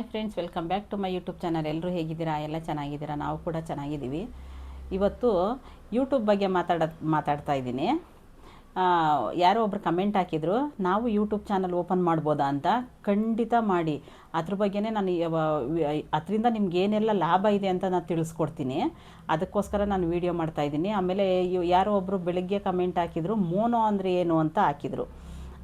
Hi friends, welcome back to my YouTube channel. ಎಲ್ಲರೂ ಹೇಗಿದ್ದೀರಾ? ಎಲ್ಲ ಚೆನ್ನಾಗಿದ್ದೀರಾ? ನಾವು ಕೂಡ ಚೆನ್ನಾಗಿದ್ದೀವಿ. ಇವತ್ತು ಯೂಟ್ಯೂಬ್ ಬಗ್ಗೆ ಮಾತಾಡ, ಮಾತಾಡ್ತಾ ಇದ್ದೀನಿ. ಯಾರೋ ಒಬ್ರು ಕಮೆಂಟ್ ಹಾಕಿದ್ರು, ನಾವು ಯೂಟ್ಯೂಬ್ ಚಾನಲ್ ಓಪನ್ ಮಾಡ್ಬೋದಾ ಅಂತ ಖಂಡಿತ ಮಾಡಿ. ಅದ್ರ ಬಗ್ಗೆನೇ ನಾನು ಅದರಿಂದ ನಿಮ್ಗೆ ಏನೆಲ್ಲ ಲಾಭ ಇದೆ ಅಂತ ನಾನು ತಿಳಿಸ್ಕೊಡ್ತೀನಿ. ಅದಕ್ಕೋಸ್ಕರ ನಾನು ವೀಡಿಯೋ ಮಾಡ್ತಾ ಇದ್ದೀನಿ. ಆಮೇಲೆ ಯಾರೋ ಒಬ್ಬರು ಬೆಳಗ್ಗೆ ಕಮೆಂಟ್ ಹಾಕಿದ್ರು, ಮೋನೋ ಅಂದರೆ ಏನು ಅಂತ ಹಾಕಿದರು.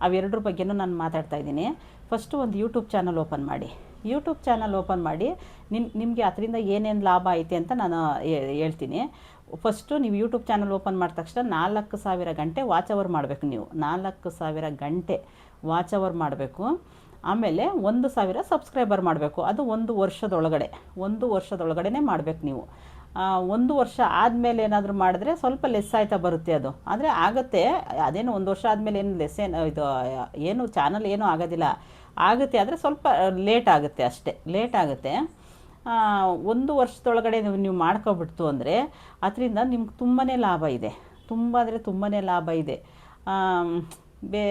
ಅವೆರಡ್ರ ಬಗ್ಗೆನೂ ನಾನು ಮಾತಾಡ್ತಾ ಇದ್ದೀನಿ. ಫಸ್ಟು ಒಂದು ಯೂಟ್ಯೂಬ್ ಚಾನಲ್ ಓಪನ್ ಮಾಡಿ. ಯೂಟ್ಯೂಬ್ ಚಾನಲ್ ಓಪನ್ ಮಾಡಿ, ನಿಮ್, ನಿಮಗೆ ಅದರಿಂದ ಏನೇನು ಲಾಭ ಐತೆ ಅಂತ ನಾನು ಹೇಳ್ತೀನಿ. ಫಸ್ಟು ನೀವು ಯೂಟ್ಯೂಬ್ ಚಾನಲ್ ಓಪನ್ ಮಾಡಿದ ತಕ್ಷಣ ನಾಲ್ಕು ಸಾವಿರ ಗಂಟೆ ವಾಚ್ ಅವರ್ ಮಾಡಬೇಕು ನೀವು. ನಾಲ್ಕು ಸಾವಿರ ಗಂಟೆ ವಾಚ್ ಅವರ್ ಮಾಡಬೇಕು. ಆಮೇಲೆ ಒಂದು ಸಾವಿರ ಸಬ್ಸ್ಕ್ರೈಬರ್ ಮಾಡಬೇಕು. ಅದು ಒಂದು ವರ್ಷದೊಳಗಡೆ ಒಂದು ವರ್ಷದೊಳಗಡೆ ಮಾಡಬೇಕು ನೀವು. ಒಂದು ವರ್ಷ ಆದಮೇಲೆ ಏನಾದರೂ ಮಾಡಿದ್ರೆ ಸ್ವಲ್ಪ ಲೆಸ್ ಆಯ್ತಾ ಬರುತ್ತೆ ಅದು. ಆದರೆ ಆಗುತ್ತೆ, ಅದೇನು ಒಂದು ವರ್ಷ ಆದಮೇಲೆ ಏನು ಲೆಸ್ ಏನು, ಇದು, ಏನು ಚಾನಲ್ ಏನೂ ಆಗೋದಿಲ್ಲ. ಆಗುತ್ತೆ, ಆದರೆ ಸ್ವಲ್ಪ ಲೇಟ್ ಆಗುತ್ತೆ ಅಷ್ಟೇ. ಲೇಟ್ ಆಗುತ್ತೆ. ಒಂದು ವರ್ಷದೊಳಗಡೆ ನೀವು ನೀವು ಮಾಡ್ಕೊಬಿಡ್ತು ಅಂದರೆ ಅದರಿಂದ ನಿಮ್ಗೆ ತುಂಬಾ ಲಾಭ ಇದೆ. ತುಂಬ ಅಂದರೆ ತುಂಬಾ ಲಾಭ ಇದೆ. ಬೇ,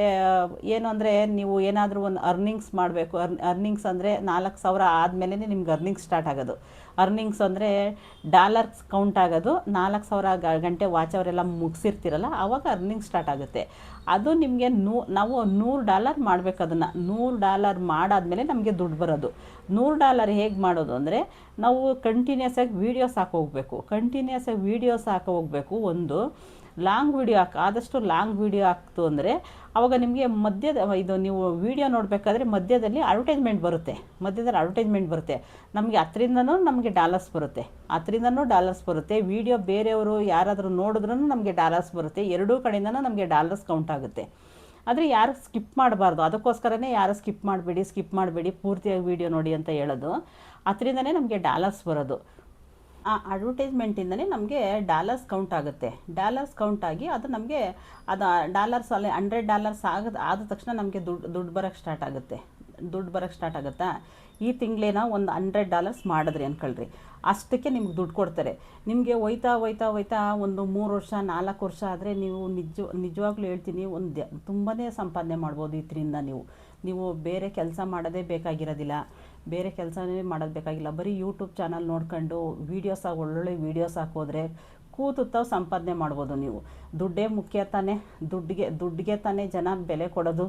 ಏನು ಅಂದರೆ ನೀವು ಏನಾದರೂ ಒಂದು ಅರ್ನಿಂಗ್ಸ್ ಮಾಡಬೇಕು. ಅರ್ನ್ ಅರ್ನಿಂಗ್ಸ್ ಅಂದರೆ ನಾಲ್ಕು ಸಾವಿರ ಆದಮೇಲೆ ನಿಮ್ಗೆ ಅರ್ನಿಂಗ್ಸ್ ಸ್ಟಾರ್ಟ್ ಆಗೋದು. ಅರ್ನಿಂಗ್ಸ್ ಅಂದರೆ ಡಾಲರ್ಸ್ ಕೌಂಟ್ ಆಗೋದು. ನಾಲ್ಕು ಸಾವಿರ ಗಂಟೆ ವಾಚ್ ಅವರೆಲ್ಲ ಮುಗಿಸಿರ್ತೀರಲ್ಲ ಆವಾಗ ಅರ್ನಿಂಗ್ ಸ್ಟಾರ್ಟ್ ಆಗುತ್ತೆ. ಅದು ನಿಮಗೆ ನೂ, ನಾವು ನೂರು ಡಾಲರ್ ಮಾಡಬೇಕು ಅದನ್ನು. ನೂರು ಡಾಲರ್ ಮಾಡಾದಮೇಲೆ ನಮಗೆ ದುಡ್ಡು ಬರೋದು. ನೂರು ಡಾಲರ್ ಹೇಗೆ ಮಾಡೋದು ಅಂದರೆ, ನಾವು ಕಂಟಿನ್ಯೂಸ್ ಆಗಿ ವೀಡಿಯೋಸ್ ಹಾಕೋಗ್ಬೇಕು ಕಂಟಿನ್ಯೂಸ್ ಆಗಿ ವೀಡಿಯೋಸ್ ಹಾಕೋಗ್ಬೇಕು ಒಂದು ಲಾಂಗ್ ವೀಡಿಯೋ ಹಾಕಿ ಆದಷ್ಟು ಲಾಂಗ್ ವೀಡಿಯೋ ಹಾಕ್ತು ಅಂದರೆ ಅವಾಗ ನಿಮಗೆ ಮಧ್ಯದ ಇದು ನೀವು ವೀಡಿಯೋ ನೋಡಬೇಕಾದ್ರೆ ಮಧ್ಯದಲ್ಲಿ ಅಡ್ವರ್ಟೈಸ್ಮೆಂಟ್ ಬರುತ್ತೆ. ಮಧ್ಯದಲ್ಲಿ ಅಡ್ವರ್ಟೈಸ್ಮೆಂಟ್ ಬರುತ್ತೆ. ನಮಗೆ ಅದರಿಂದನೂ ನಮಗೆ ಡಾಲರ್ಸ್ ಬರುತ್ತೆ. ಅದರಿಂದನೂ ಡಾಲರ್ಸ್ ಬರುತ್ತೆ. ವೀಡಿಯೋ ಬೇರೆಯವರು ಯಾರಾದರೂ ನೋಡಿದ್ರೂ ನಮಗೆ ಡಾಲರ್ಸ್ ಬರುತ್ತೆ. ಎರಡೂ ಕಡೆಯಿಂದನೂ ನಮಗೆ ಡಾಲರ್ಸ್ ಕೌಂಟ್ ಆಗುತ್ತೆ. ಆದರೆ ಯಾರು ಸ್ಕಿಪ್ ಮಾಡಬಾರ್ದು. ಅದಕ್ಕೋಸ್ಕರನೇ ಯಾರು ಸ್ಕಿಪ್ ಮಾಡಬೇಡಿ ಸ್ಕಿಪ್ ಮಾಡಬೇಡಿ, ಪೂರ್ತಿಯಾಗಿ ವೀಡಿಯೋ ನೋಡಿ ಅಂತ ಹೇಳೋದು. ಅದರಿಂದನೇ ನಮಗೆ ಡಾಲರ್ಸ್ ಬರೋದು. ಆ ಅಡ್ವರ್ಟೈಸ್ಮೆಂಟಿಂದನೇ ನಮಗೆ ಡಾಲರ್ಸ್ ಕೌಂಟ್ ಆಗುತ್ತೆ. ಡಾಲರ್ಸ್ ಕೌಂಟ್ ಆಗಿ ಅದು ನಮಗೆ ಅದು ಡಾಲರ್ಸ್ ಅಲ್ಲಿ ಹಂಡ್ರೆಡ್ ಡಾಲರ್ಸ್ ಆಗದ, ಆದ ತಕ್ಷಣ ನಮಗೆ ದುಡ್ಡು ದುಡ್ಡು ಬರೋಕ್ಕೆ ಸ್ಟಾರ್ಟ್ ಆಗುತ್ತೆ. ದುಡ್ಡು ಬರೋಕ್ಕೆ ಸ್ಟಾರ್ಟ್ ಆಗುತ್ತಾ? ಈ ತಿಂಗಳೇನೋ ಒಂದು ಹಂಡ್ರೆಡ್ ಡಾಲರ್ಸ್ ಮಾಡಿದ್ರಿ ಅಂದ್ಕೊಳ್ರಿ ಅಷ್ಟಕ್ಕೆ ನಿಮ್ಗೆ ದುಡ್ಡು ಕೊಡ್ತಾರೆ. ನಿಮಗೆ ಹೋಯ್ತಾ ಹೋಯ್ತಾ ಹೋಯ್ತಾ ಒಂದು ಮೂರು ವರ್ಷ, ನಾಲ್ಕು ವರ್ಷ ಆದರೆ ನೀವು ನಿಜ ನಿಜವಾಗ್ಲೂ ಹೇಳ್ತೀನಿ ಒಂದು ತುಂಬಾ ಸಂಪಾದನೆ ಮಾಡ್ಬೋದು ಇದರಿಂದ ನೀವು. ನೀವು ಬೇರೆ ಕೆಲಸ ಮಾಡೋದೇ ಬೇಕಾಗಿರೋದಿಲ್ಲ. ಬೇರೆ ಕೆಲಸನೇ ಮಾಡೋದು ಬೇಕಾಗಿಲ್ಲ. ಬರೀ ಯೂಟ್ಯೂಬ್ ಚಾನಲ್ ನೋಡ್ಕೊಂಡು ವೀಡಿಯೋಸ್ ಆಗಿ, ಒಳ್ಳೊಳ್ಳೆ ವೀಡಿಯೋಸ್ ಹಾಕೋದ್ರೆ ಕೂತು ಸಂಪಾದನೆ ಮಾಡ್ಬೋದು ನೀವು. ದುಡ್ಡೇ ಮುಖ್ಯ ತಾನೇ. ದುಡ್ಡಿಗೆ ದುಡ್ಡಿಗೆ ತಾನೇ ಜನ ಬೆಲೆ ಕೊಡೋದು.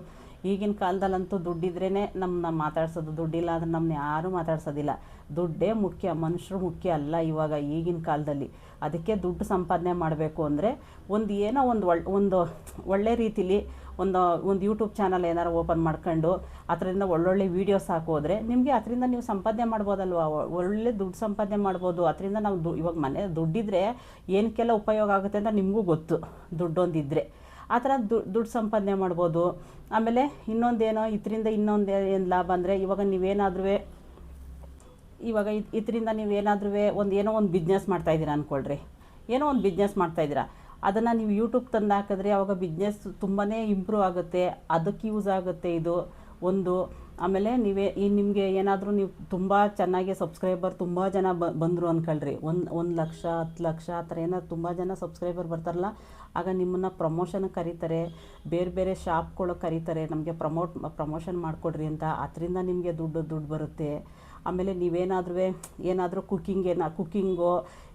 ಈಗಿನ ಕಾಲದಲ್ಲಂತೂ ದುಡ್ಡಿದ್ರೇ ನಮ್ಮನ್ನ ಮಾತಾಡ್ಸೋದು. ದುಡ್ಡಿಲ್ಲ ಅಂದ್ರೆ ನಮ್ಮನ್ನ ಯಾರೂ ಮಾತಾಡ್ಸೋದಿಲ್ಲ. ದುಡ್ಡೇ ಮುಖ್ಯ ಮನುಷ್ಯರು ಮುಖ್ಯ ಅಲ್ಲ ಇವಾಗ ಈಗಿನ ಕಾಲದಲ್ಲಿ. ಅದಕ್ಕೆ ದುಡ್ಡು ಸಂಪಾದನೆ ಮಾಡಬೇಕು ಅಂದರೆ ಒಂದು ಏನೋ ಒಂದು ಒಳ್, ಒಂದು ಒಳ್ಳೆ ರೀತಿಲಿ ಒಂದು ಒಂದು ಯೂಟ್ಯೂಬ್ ಚಾನಲ್ ಏನಾರು ಓಪನ್ ಮಾಡ್ಕೊಂಡು ಅದರಿಂದ ಒಳ್ಳೊಳ್ಳೆ ವೀಡಿಯೋಸ್ ಹಾಕೋದ್ರೆ ನಿಮಗೆ ಅದರಿಂದ ನೀವು ಸಂಪಾದನೆ ಮಾಡ್ಬೋದಲ್ವ? ಒಳ್ಳೆ ದುಡ್ಡು ಸಂಪಾದನೆ ಮಾಡ್ಬೋದು. ಅದರಿಂದ ನಾವು ದು, ಇವಾಗ ಮನೆ ದುಡ್ಡಿದ್ರೆ ಏನಕ್ಕೆಲ್ಲ ಉಪಯೋಗ ಆಗುತ್ತೆ ಅಂತ ನಿಮಗೂ ಗೊತ್ತು. ದುಡ್ಡೊಂದಿದ್ರೆ. ಆ ಥರ ದುಡ್ಡು ಸಂಪಾದನೆ ಮಾಡ್ಬೋದು. ಆಮೇಲೆ ಇನ್ನೊಂದೇನೋ, ಇದರಿಂದ ಇನ್ನೊಂದು ಏನು ಲಾಭ ಅಂದರೆ ಇವಾಗ ನೀವೇನಾದ್ರೂ ಇವಾಗ ಇದರಿಂದ ನೀವೇನಾದ್ರೂ ಒಂದು ಏನೋ ಒಂದು ಬಿಸ್ನೆಸ್ ಮಾಡ್ತಾಯಿದ್ದೀರಾ ಅಂದ್ಕೊಳ್ರಿ ಏನೋ ಒಂದು ಬಿಸ್ನೆಸ್ ಮಾಡ್ತಾಯಿದ್ದೀರಾ ಅದನ್ನು ನೀವು ಯೂಟ್ಯೂಬ್ ತಂದು ಹಾಕಿದ್ರೆ ಅವಾಗ ಬಿಸ್ನೆಸ್ ತುಂಬಾ ಇಂಪ್ರೂವ್ ಆಗುತ್ತೆ. ಅದಕ್ಕೆ ಯೂಸ್ ಆಗುತ್ತೆ ಇದು. ಒಂದು, ಆಮೇಲೆ ನೀವೇ, ಈ ನಿಮಗೆ ಏನಾದರೂ ನೀವು ತುಂಬ ಚೆನ್ನಾಗಿ ಸಬ್ಸ್ಕ್ರೈಬರ್ ತುಂಬ ಜನ ಬ, ಬಂದರು ಅಂದ್ಕೊಳ್ರಿ ಒಂದು ಒಂದು ಲಕ್ಷ, ಹತ್ತು ಲಕ್ಷ, ಆ ಥರ ಏನಾದ್ರು ತುಂಬ ಜನ ಸಬ್ಸ್ಕ್ರೈಬರ್ ಬರ್ತಾರಲ್ಲ, ಆಗ ನಿಮ್ಮನ್ನು ಪ್ರಮೋಷನ್ ಕರೀತಾರೆ. ಬೇರೆ ಬೇರೆ ಶಾಪ್ಗಳು ಕರೀತಾರೆ. ನಮಗೆ ಪ್ರಮೋಟ್ ಪ್ರಮೋಷನ್ ಮಾಡಿಕೊಡ್ರಿ ಅಂತ. ಅದರಿಂದ ನಿಮಗೆ ದುಡ್ಡು ದುಡ್ಡು ಬರುತ್ತೆ. ಆಮೇಲೆ ನೀವೇನಾದ್ರೂ ಏನಾದರೂ ಕುಕ್ಕಿಂಗ್ ಏನ ಕುಕ್ಕಿಂಗು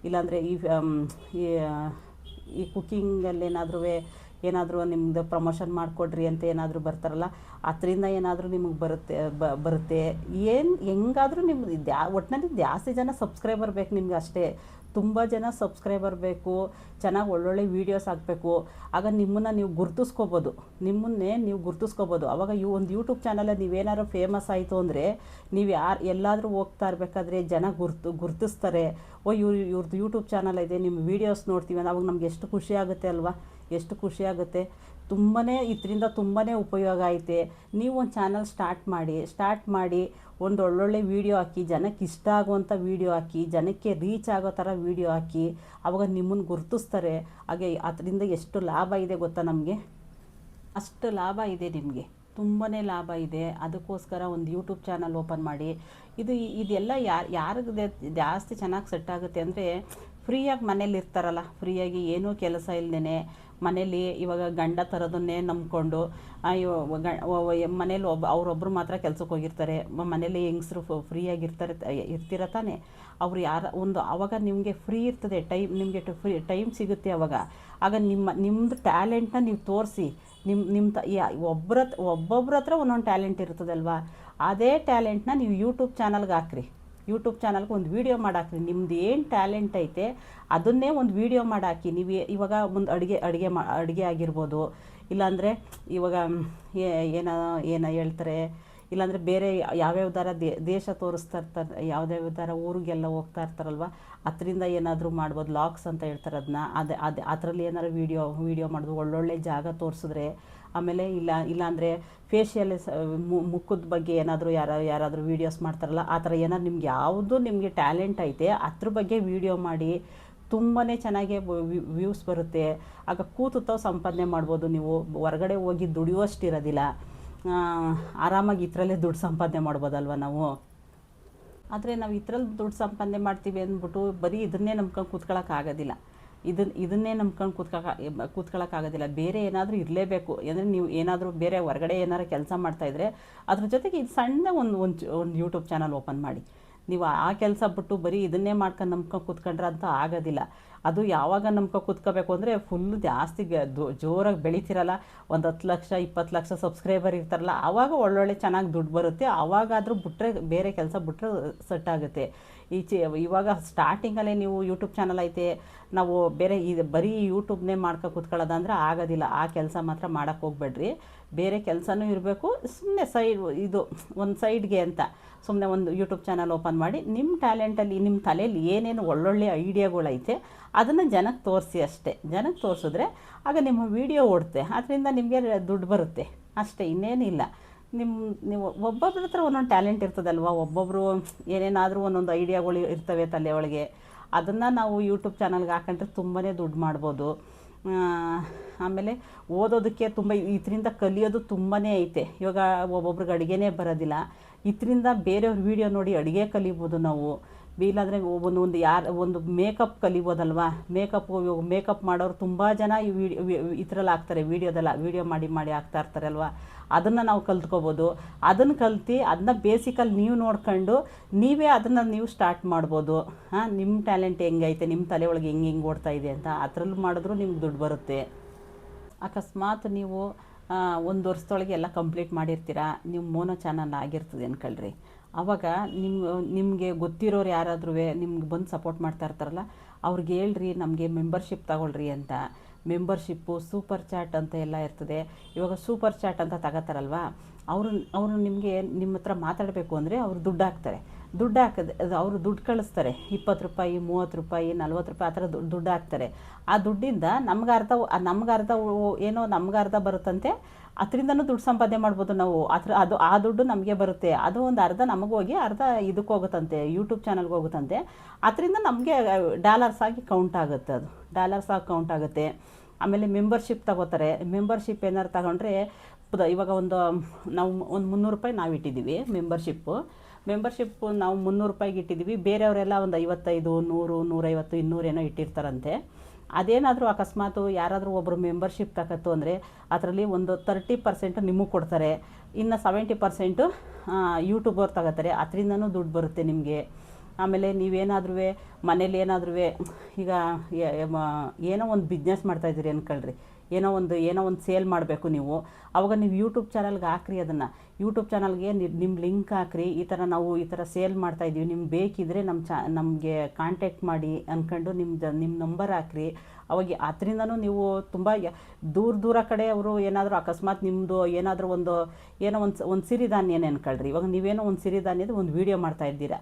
ಇಲ್ಲಾಂದರೆ ಈ ಈ ಕುಕ್ಕಿಂಗಲ್ಲಿ ಏನಾದರೂ ಏನಾದರೂ ನಿಮ್ಮದು ಪ್ರಮೋಷನ್ ಮಾಡಿಕೊಡ್ರಿ ಅಂತ ಏನಾದರೂ ಬರ್ತಾರಲ್ಲ, ಅದರಿಂದ ಏನಾದರೂ ನಿಮಗೆ ಬರುತ್ತೆ ಬರುತ್ತೆ. ಏನು, ಹೆಂಗಾದರೂ ನಿಮ್ಮದು ಒಟ್ಟಿನಲ್ಲಿ ಜಾಸ್ತಿ ಜನ ಸಬ್ಸ್ಕ್ರೈಬರ್ ಬೇಕು ನಿಮ್ಗೆ ಅಷ್ಟೇ ತುಂಬ ಜನ ಸಬ್ಸ್ಕ್ರೈಬರ್ ಬೇಕು, ಚೆನ್ನಾಗಿ ಒಳ್ಳೊಳ್ಳೆ ವೀಡಿಯೋಸ್ ಹಾಕಬೇಕು. ಆಗ ನಿಮ್ಮನ್ನು ನೀವು ಗುರ್ತಿಸ್ಕೋಬೋದು. ನಿಮ್ಮನ್ನೇ ನೀವು ಗುರ್ತಿಸ್ಕೋಬೋದು. ಅವಾಗ ಈ ಒಂದು ಯೂಟ್ಯೂಬ್ ಚಾನಲಲ್ಲಿ ನೀವೇನಾದ್ರು ಫೇಮಸ್ ಆಯಿತು ಅಂದರೆ, ನೀವು ಯಾರು, ಎಲ್ಲಾದರೂ ಹೋಗ್ತಾ ಇರಬೇಕಾದ್ರೆ ಜನ ಗುರ್ತು, ಗುರ್ತಿಸ್ತಾರೆ. ಓ, ಇವ್ರು ಇವ್ರದ್ದು ಯೂಟ್ಯೂಬ್ ಚಾನಲ್ ಇದೆ ನಿಮ್ಮ ವೀಡಿಯೋಸ್ ನೋಡ್ತೀವಿ ಅವಾಗ ನಮ್ಗೆ ಎಷ್ಟು ಖುಷಿ ಆಗುತ್ತೆ ಅಲ್ವಾ? ಎಷ್ಟು ಖುಷಿಯಾಗುತ್ತೆ ತುಂಬಾ ಇದರಿಂದ ತುಂಬಾ ಉಪಯೋಗ ಐತೆ. ನೀವು ಒಂದು ಚಾನಲ್ ಸ್ಟಾರ್ಟ್ ಮಾಡಿ ಸ್ಟಾರ್ಟ್ ಮಾಡಿ ಒಂದು ಒಳ್ಳೊಳ್ಳೆ ವೀಡಿಯೋ ಹಾಕಿ, ಜನಕ್ಕೆ ಇಷ್ಟ ಆಗುವಂಥ ವೀಡಿಯೋ ಹಾಕಿ, ಜನಕ್ಕೆ ರೀಚ್ ಆಗೋ ಥರ ವೀಡಿಯೋ ಹಾಕಿ, ಅವಾಗ ನಿಮ್ಮನ್ನು ಗುರುತಿಸ್ತಾರೆ. ಹಾಗೆ ಅದರಿಂದ ಎಷ್ಟು ಲಾಭ ಇದೆ ಗೊತ್ತಾ ನಮಗೆ? ಅಷ್ಟು ಲಾಭ ಇದೆ ನಿಮಗೆ. ತುಂಬಾ ಲಾಭ ಇದೆ. ಅದಕ್ಕೋಸ್ಕರ ಒಂದು ಯೂಟ್ಯೂಬ್ ಚಾನಲ್ ಓಪನ್ ಮಾಡಿ. ಇದು ಇದೆಲ್ಲ ಯಾರು ಜಾಸ್ತಿ ಚೆನ್ನಾಗಿ ಸೆಟ್ ಆಗುತ್ತೆ ಅಂದರೆ, ಫ್ರೀಯಾಗಿ ಮನೇಲಿ ಇರ್ತಾರಲ್ಲ ಫ್ರೀಯಾಗಿ ಏನೂ ಕೆಲಸ ಇಲ್ಲದೇ ಮನೇಲಿ ಇವಾಗ ಗಂಡ ತರೋದನ್ನೇ ನಂಬಿಕೊಂಡು ಮನೇಲಿ ಒಬ್ಬ ಅವರೊಬ್ಬರು ಮಾತ್ರ ಕೆಲ್ಸಕ್ಕೆ ಹೋಗಿರ್ತಾರೆ. ಮನೇಲಿ ಹೆಂಗಸರು ಫ್ರೀಯಾಗಿರ್ತಾರೆ ಇರ್ತೀರ ತಾನೇ? ಅವ್ರು ಯಾರ, ಒಂದು ಆವಾಗ ನಿಮಗೆ ಫ್ರೀ ಇರ್ತದೆ, ಟೈಮ್, ನಿಮಗೆ ಫ್ರೀ, ಟೈಮ್ ಸಿಗುತ್ತೆ ಅವಾಗ. ಆಗ ನಿಮ್ಮ ನಿಮ್ಮದು ಟ್ಯಾಲೆಂಟ್ನ ನೀವು ತೋರಿಸಿ. ನಿಮ್ಮ ನಿಮ್ಮ ತ ಒಬ್ಬರ ಒಬ್ಬೊಬ್ರ ಹತ್ರ ಒಂದೊಂದು ಟ್ಯಾಲೆಂಟ್ ಇರ್ತದಲ್ವಾ? ಅದೇ ಟ್ಯಾಲೆಂಟ್ನ ನೀವು ಯೂಟ್ಯೂಬ್ ಚಾನಲ್ಗೆ ಹಾಕ್ರಿ. ಯೂಟ್ಯೂಬ್ ಚಾನಲ್ಗೆ ಒಂದು ವೀಡಿಯೋ ಮಾಡಾಕ್ರಿ. ನಿಮ್ದು ಏನು ಟ್ಯಾಲೆಂಟ್ ಐತೆ, ಅದನ್ನೇ ಒಂದು ವೀಡಿಯೋ ಮಾಡಾಕಿ. ನೀವು ಇವಾಗ ಒಂದು ಅಡುಗೆ ಅಡುಗೆ ಮಾ, ಅಡುಗೆ ಆಗಿರ್ಬೋದು, ಇಲ್ಲಾಂದರೆ ಇವಾಗ ಏನೋ, ಏನ ಹೇಳ್ತಾರೆ, ಇಲ್ಲಾಂದರೆ ಬೇರೆ ಯಾವ್ಯಾವ್ದಾರ ದೇಶ ತೋರಿಸ್ತಾ ಇರ್ತಾರೆ ಯಾವ್ದಾವ್ದಾರ ಊರಿಗೆಲ್ಲ ಹೋಗ್ತಾ ಇರ್ತಾರಲ್ವ, ಅದರಿಂದ ಏನಾದರೂ ಮಾಡ್ಬೋದು. ಲಾಕ್ಸ್ ಅಂತ ಹೇಳ್ತಾರೆ ಅದನ್ನ ಅದು ಅದು, ಅದರಲ್ಲಿ ಏನಾದ್ರು ವೀಡಿಯೋ ವೀಡಿಯೋ ಮಾಡೋದು, ಒಳ್ಳೊಳ್ಳೆ ಜಾಗ ತೋರಿಸಿದ್ರೆ ಆಮೇಲೆ ಇಲ್ಲ, ಇಲ್ಲಾಂದರೆ ಫೇಶಿಯಲ್ ಮುಖದ ಬಗ್ಗೆ ಏನಾದರೂ ಯಾರ, ಯಾರಾದರೂ ವೀಡಿಯೋಸ್ ಮಾಡ್ತಾರಲ್ಲ, ಆ ಥರ ಏನಾದ್ರು ನಿಮ್ಗೆ ಯಾವುದು ನಿಮಗೆ ಟ್ಯಾಲೆಂಟ್ ಐತೆ, ಅದ್ರ ಬಗ್ಗೆ ವೀಡಿಯೋ ಮಾಡಿ ತುಂಬಾ ಚೆನ್ನಾಗಿ ವ್ಯೂಸ್ ಬರುತ್ತೆ. ಆಗ ಕೂತು ತಾವು ಸಂಪಾದನೆ ಮಾಡ್ಬೋದು ನೀವು. ಹೊರಗಡೆ ಹೋಗಿ ದುಡಿಯುವಷ್ಟಿರೋದಿಲ್ಲ. ಆರಾಮಾಗಿ ಇದರಲ್ಲೇ ದುಡ್ಡು ಸಂಪಾದನೆ ಮಾಡ್ಬೋದಲ್ವ ನಾವು? ಆದರೆ ನಾವು ಇದರಲ್ಲಿ ದುಡ್ಡು ಸಂಪಾದನೆ ಮಾಡ್ತೀವಿ ಅಂದ್ಬಿಟ್ಟು ಬರೀ ಇದನ್ನೇ ನಂಬ್ಕೊಂಡು ಕೂತ್ಕೊಳ್ಳೋಕ್ಕಾಗೋದಿಲ್ಲ ಇದನ್ನ ಇದನ್ನೇ ನಂಬ್ಕೊಂಡು ಕೂತ್ಕೊಳ್ಳೋ ಕೂತ್ಕೊಳ್ಳೋಕ್ಕಾಗೋದಿಲ್ಲ ಬೇರೆ ಏನಾದರೂ ಇರಲೇಬೇಕು. ಅಂದರೆ ನೀವು ಏನಾದರೂ ಬೇರೆ ಹೊರಗಡೆ ಏನಾರು ಕೆಲಸ ಮಾಡ್ತಾಯಿದ್ರೆ ಅದ್ರ ಜೊತೆಗೆ ಇದು ಸಣ್ಣ ಒಂದು ಒಂದು ಒಂದು ಯೂಟ್ಯೂಬ್ ಚಾನಲ್ ಓಪನ್ ಮಾಡಿ. ನೀವು ಆ ಕೆಲಸ ಬಿಟ್ಟು ಬರೀ ಇದನ್ನೇ ಮಾಡ್ಕೊಂಡು ನಂಬ್ಕೊಂಡು ಕೂತ್ಕೊಂಡ್ರೆ ಅಂತ ಆಗೋದಿಲ್ಲ. ಅದು ಯಾವಾಗ ನಂಬ್ಕೊಂಡು ಕೂತ್ಕೋಬೇಕು ಅಂದರೆ ಫುಲ್ಲು ಜಾಸ್ತಿ ಜೋರಾಗಿ ಬೆಳಿತಿರಲ್ಲ. ಒಂದು ಹತ್ತು ಲಕ್ಷ, ಇಪ್ಪತ್ತು ಲಕ್ಷ ಸಬ್ಸ್ಕ್ರೈಬರ್ ಇರ್ತಾರಲ್ಲ ಆವಾಗ ಒಳ್ಳೊಳ್ಳೆ ಚೆನ್ನಾಗಿ ದುಡ್ಡು ಬರುತ್ತೆ. ಆವಾಗಾದರೂ ಬಿಟ್ಟರೆ ಬೇರೆ ಕೆಲಸ ಬಿಟ್ಟರೆ ಸೆಟ್ ಆಗುತ್ತೆ. ಈಚೆ ಇವಾಗ ಸ್ಟಾರ್ಟಿಂಗಲ್ಲೇ ನೀವು ಯೂಟ್ಯೂಬ್ ಚಾನಲ್ ಐತೆ, ನಾವು ಬೇರೆ ಇದು ಬರೀ ಯೂಟ್ಯೂಬ್ನೇ ಮಾಡ್ಕೊ ಕೂತ್ಕೊಳ್ಳೋದಂದ್ರೆ ಆಗೋದಿಲ್ಲ. ಆ ಕೆಲಸ ಮಾತ್ರ ಮಾಡೋಕ್ಕೆ ಹೋಗ್ಬೇಡ್ರಿ. ಬೇರೆ ಕೆಲಸನೂ ಇರಬೇಕು. ಸುಮ್ಮನೆ ಸೈಡ್ ಇದು ಒಂದು ಸೈಡ್ಗೆ ಅಂತ ಸುಮ್ಮನೆ ಒಂದು ಯೂಟ್ಯೂಬ್ ಚಾನಲ್ ಓಪನ್ ಮಾಡಿ ನಿಮ್ಮ ಟ್ಯಾಲೆಂಟಲ್ಲಿ ನಿಮ್ಮ ತಲೆಯಲ್ಲಿ ಏನೇನು ಒಳ್ಳೊಳ್ಳೆ ಐಡಿಯಾಗಳೈತೆ ಅದನ್ನು ಜನಕ್ಕೆ ತೋರಿಸಿ ಅಷ್ಟೇ. ಜನಕ್ಕೆ ತೋರಿಸಿದ್ರೆ ಆಗ ನಿಮ್ಮ ವಿಡಿಯೋ ಓಡುತ್ತೆ. ಅದರಿಂದ ನಿಮಗೆ ದುಡ್ಡು ಬರುತ್ತೆ. ಅಷ್ಟೇ, ಇನ್ನೇನಿಲ್ಲ. ನಿಮ್ಮ ನೀವು ಒಬ್ಬೊಬ್ರ ಹತ್ರ ಒಂದೊಂದು ಟ್ಯಾಲೆಂಟ್ ಇರ್ತದಲ್ವ? ಒಬ್ಬೊಬ್ಬರು ಏನೇನಾದರೂ ಒಂದೊಂದು ಐಡಿಯಾಗಳು ಇರ್ತವೆ ತಲೆ ಒಳಗೆ. ಅದನ್ನು ನಾವು ಯೂಟ್ಯೂಬ್ ಚಾನಲ್ಗೆ ಹಾಕೊಂಡ್ರೆ ತುಂಬಾ ದುಡ್ಡು ಮಾಡ್ಬೋದು. ಆಮೇಲೆ ಓದೋದಕ್ಕೆ ತುಂಬ, ಇದರಿಂದ ಕಲಿಯೋದು ತುಂಬಾ ಐತೆ. ಇವಾಗ ಒಬ್ಬೊಬ್ರಿಗೆ ಅಡುಗೆನೇ ಬರೋದಿಲ್ಲ. ಇದರಿಂದ ಬೇರೆಯವ್ರ ವೀಡಿಯೋ ನೋಡಿ ಅಡುಗೆ ಕಲಿಬೋದು ನಾವು. ಇಲ್ಲಾಂದರೆ ಒಂದು ಒಂದು ಯಾರು, ಒಂದು ಮೇಕಪ್ ಕಲಿಬೋದಲ್ವಾ? ಮೇಕಪ್ ಮೇಕಪ್ ಮಾಡೋರು ತುಂಬ ಜನ ಈ ವಿಡಿಯೋ ಇದ್ರಲ್ಲಿ ಹಾಕ್ತಾರೆ. ವೀಡಿಯೋದಲ್ಲ ವೀಡಿಯೋ ಮಾಡಿ ಮಾಡಿ ಹಾಕ್ತಾ ಇರ್ತಾರಲ್ವ? ಅದನ್ನು ನಾವು ಕಲ್ತ್ಕೋಬೋದು. ಅದನ್ನು ಕಲ್ತು ಅದನ್ನ ಬೇಸಿಕಲ್ಲಿ ನೀವು ನೋಡ್ಕೊಂಡು ನೀವೇ ಅದನ್ನು ನೀವು ಸ್ಟಾರ್ಟ್ ಮಾಡ್ಬೋದು. ಹಾಂ ನಿಮ್ಮ ಟ್ಯಾಲೆಂಟ್ ಹೆಂಗೈತೆ ನಿಮ್ಮ ತಲೆ ಒಳಗೆ ಹೆಂಗೆ ಹೆಂಗೆ ಓಡ್ತಾ ಇದೆ ಅಂತ ಅದರಲ್ಲಿ ಮಾಡಿದ್ರೂ ನಿಮ್ಗೆ ದುಡ್ಡು ಬರುತ್ತೆ. ಅಕಸ್ಮಾತ್ ನೀವು ಒಂದು ವರ್ಷದೊಳಗೆ ಎಲ್ಲ ಕಂಪ್ಲೀಟ್ ಮಾಡಿರ್ತೀರಾ ನಿಮ್ಮ ಮೋನೋ ಚಾನಲ್ ಆಗಿರ್ತದೆ ಅನ್ಕೊಳ್ರಿ. ಆವಾಗ ನಿಮ್ಮ ನಿಮಗೆ ಗೊತ್ತಿರೋರು ಯಾರಾದ್ರೂ ನಿಮ್ಗೆ ಬಂದು ಸಪೋರ್ಟ್ ಮಾಡ್ತಾ ಇರ್ತಾರಲ್ಲ, ಅವ್ರಿಗೆ ಹೇಳ್ರಿ, ನಮಗೆ ಮೆಂಬರ್ಶಿಪ್ ತಗೊಳ್ರಿ ಅಂತ. ಮೆಂಬರ್ಶಿಪ್ಪು, ಸೂಪರ್ ಚಾಟ್ ಅಂತ ಎಲ್ಲ ಇರ್ತದೆ. ಇವಾಗ ಸೂಪರ್ ಚಾಟ್ ಅಂತ ತಗೋತಾರಲ್ವ? ಅವರು ಅವರು ನಿಮಗೆ ನಿಮ್ಮ ಹತ್ರ ಮಾತಾಡಬೇಕು ಅಂದರೆ ಅವರು ದುಡ್ಡು ಹಾಕ್ತಾರೆ. ದುಡ್ಡು ಹಾಕದೆ, ಅದು ಅವರು ದುಡ್ಡು ಕಳಿಸ್ತಾರೆ. ಇಪ್ಪತ್ತು ರೂಪಾಯಿ, ಮೂವತ್ತು ರೂಪಾಯಿ, ನಲ್ವತ್ತು ರೂಪಾಯಿ ಆ ಥರ ದುಡ್ಡು ಹಾಕ್ತಾರೆ. ಆ ದುಡ್ಡಿಂದ ನಮ್ಗೆ ಅರ್ಧ ನಮ್ಗೆ ಅರ್ಧ ಏನೋ ನಮ್ಗೆ ಅರ್ಧ ಬರುತ್ತಂತೆ. ಅದರಿಂದನೂ ದುಡ್ಡು ಸಂಪಾದನೆ ಮಾಡ್ಬೋದು ನಾವು. ಅದ್ರ, ಅದು ಆ ದುಡ್ಡು ನಮಗೆ ಬರುತ್ತೆ. ಅದು ಒಂದು ಅರ್ಧ ನಮಗೋಗಿ ಅರ್ಧ ಇದಕ್ಕೆ ಹೋಗುತ್ತಂತೆ ಯೂಟ್ಯೂಬ್ ಚಾನಲ್ಗೆ ಹೋಗುತ್ತಂತೆ. ಅದರಿಂದ ನಮಗೆ ಡಾಲರ್ಸ್ ಆಗಿ ಕೌಂಟ್ ಆಗುತ್ತೆ ಅದು. ಡಾಲರ್ಸ್ ಆಗಿ ಕೌಂಟ್ ಆಗುತ್ತೆ. ಆಮೇಲೆ ಮೆಂಬರ್ಶಿಪ್ ತಗೋತಾರೆ. ಮೆಂಬರ್ಶಿಪ್ ಏನಾರು ತಗೊಂಡ್ರೆ ಇವಾಗ ಒಂದು, ನಾವು ಒಂದು ಮುನ್ನೂರು ರೂಪಾಯಿ ನಾವು ಇಟ್ಟಿದ್ದೀವಿ ಮೆಂಬರ್ಶಿಪ್ಪು ಮೆಂಬರ್ಶಿಪ್ಪು ನಾವು ಮುನ್ನೂರು ರೂಪಾಯಿಗೆ ಇಟ್ಟಿದ್ದೀವಿ. ಬೇರೆಯವರೆಲ್ಲ ಒಂದು ಐವತ್ತೈದು, ನೂರು, ನೂರೈವತ್ತು ಇನ್ನೂರೇನೋ ಇಟ್ಟಿರ್ತಾರಂತೆ. ಅದೇನಾದರೂ ಅಕಸ್ಮಾತು ಯಾರಾದರೂ ಒಬ್ಬರು ಮೆಂಬರ್ಶಿಪ್ ತಗತ್ತು ಅಂದರೆ ಅದರಲ್ಲಿ ಒಂದು ತರ್ಟಿ ಪರ್ಸೆಂಟ್ ನಿಮಗೆ ಕೊಡ್ತಾರೆ. ಇನ್ನು ಸೆವೆಂಟಿ ಪರ್ಸೆಂಟು ಯೂಟ್ಯೂಬರ್ ತಗೋತಾರೆ. ಅದರಿಂದನೂ ದುಡ್ಡು ಬರುತ್ತೆ ನಿಮಗೆ. ಆಮೇಲೆ ನೀವೇನಾದ್ರೂ ಮನೇಲಿ ಏನಾದ್ರೂ ಈಗ ಏನೋ ಒಂದು ಬಿಸ್ನೆಸ್ ಮಾಡ್ತಾಯಿದ್ದೀರಿ ಅನ್ಕೊಳ್ರಿ. ಏನೋ ಒಂದು ಏನೋ ಒಂದು ಸೇಲ್ ಮಾಡಬೇಕು ನೀವು. ಅವಾಗ ನೀವು ಯೂಟ್ಯೂಬ್ ಚಾನಲ್ಗೆ ಹಾಕ್ರಿ ಅದನ್ನು. ಯೂಟ್ಯೂಬ್ ಚಾನಲ್ಗೆ ನಿಮ್ಮ ಲಿಂಕ್ ಹಾಕ್ರಿ. ಈ ಥರ ನಾವು ಈ ಥರ ಸೇಲ್ ಮಾಡ್ತಾಯಿದ್ದೀವಿ ನಿಮ್ಗೆ ಬೇಕಿದ್ರೆ ನಮ್ಮ ಚಾ ನಮಗೆ ಕಾಂಟ್ಯಾಕ್ಟ್ ಮಾಡಿ ಅಂದ್ಕೊಂಡು ನಿಮ್ದು ನಿಮ್ಮ ನಂಬರ್ ಹಾಕ್ರಿ. ಅವಾಗ ಅದರಿಂದನೂ ನೀವು ತುಂಬ ದೂರ ದೂರ ಕಡೆ ಅವರು ಏನಾದರೂ ಅಕಸ್ಮಾತ್ ನಿಮ್ಮದು ಏನಾದರೂ ಒಂದು ಏನೋ ಒಂದು ಒಂದು ಸಿರಿಧಾನ್ಯ ಅನ್ಕೊಳ್ರಿ ಇವಾಗ ನೀವೇನೋ ಒಂದು ಸಿರಿಧಾನ್ಯದ ಒಂದು ವೀಡಿಯೋ ಮಾಡ್ತಾ ಇದ್ದೀರಾ.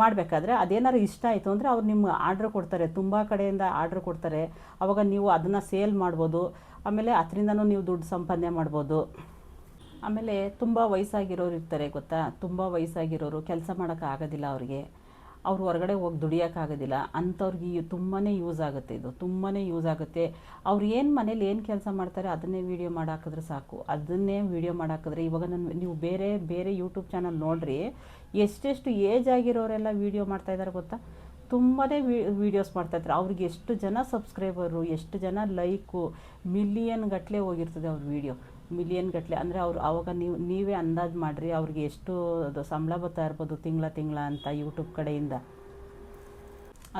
ಮಾಡಬೇಕಾದ್ರೆ ಅದೇನಾದ್ರು ಇಷ್ಟ ಆಯಿತು ಅಂದರೆ ಅವ್ರು ನಿಮ್ಗೆ ಆರ್ಡ್ರ್ ಕೊಡ್ತಾರೆ. ತುಂಬ ಕಡೆಯಿಂದ ಆರ್ಡ್ರ್ ಕೊಡ್ತಾರೆ. ಅವಾಗ ನೀವು ಅದನ್ನು ಸೇಲ್ ಮಾಡ್ಬೋದು. ಆಮೇಲೆ ಅದರಿಂದನೂ ನೀವು ದುಡ್ಡು ಸಂಪಾದನೆ ಮಾಡ್ಬೋದು. ಆಮೇಲೆ ತುಂಬ ವಯಸ್ಸಾಗಿರೋರು ಇರ್ತಾರೆ ಗೊತ್ತಾ? ತುಂಬ ವಯಸ್ಸಾಗಿರೋರು ಕೆಲಸ ಮಾಡೋಕ್ಕಾಗೋದಿಲ್ಲ ಅವ್ರಿಗೆ. ಅವ್ರು ಹೊರಗಡೆ ಹೋಗಿ ದುಡಿಯೋಕ್ಕಾಗೋದಿಲ್ಲ ಅಂಥವ್ರಿಗೆ ತುಂಬಾ ಯೂಸ್ ಆಗುತ್ತೆ ಇದು. ತುಂಬಾ ಯೂಸ್ ಆಗುತ್ತೆ. ಅವ್ರು ಏನು ಮನೇಲಿ ಏನು ಕೆಲಸ ಮಾಡ್ತಾರೆ ಅದನ್ನೇ ವೀಡಿಯೋ ಮಾಡಾಕಿದ್ರೆ ಸಾಕು. ಅದನ್ನೇ ವೀಡಿಯೋ ಮಾಡಾಕಿದ್ರೆ ಇವಾಗ ನನ್ನ ನೀವು ಬೇರೆ ಬೇರೆ ಯೂಟ್ಯೂಬ್ ಚಾನಲ್ ನೋಡ್ರಿ, ಎಷ್ಟೆಷ್ಟು ಏಜ್ ಆಗಿರೋರೆಲ್ಲ ವೀಡಿಯೋ ಮಾಡ್ತಾ ಇದ್ದಾರೆ ಗೊತ್ತಾ? ತುಂಬಾ ವೀಡಿಯೋಸ್ ಇದ್ದಾರೆ. ಅವ್ರಿಗೆ ಎಷ್ಟು ಜನ ಸಬ್ಸ್ಕ್ರೈಬರು, ಎಷ್ಟು ಜನ ಲೈಕು, ಮಿಲಿಯನ್ ಗಟ್ಟಲೆ ಹೋಗಿರ್ತದೆ ಅವ್ರ ವೀಡಿಯೋ. ಮಿಲಿಯನ್ ಗಟ್ಟಲೆ ಅಂದರೆ ಅವ್ರು ಆವಾಗ ನೀವು, ನೀವೇ ಅಂದಾಜು ಮಾಡಿರಿ ಅವ್ರಿಗೆ ಎಷ್ಟು ಅದು ಸಂಬಳ ಬರ್ತಾ ಇರ್ಬೋದು ತಿಂಗಳ ತಿಂಗಳ ಅಂತ ಯೂಟ್ಯೂಬ್ ಕಡೆಯಿಂದ.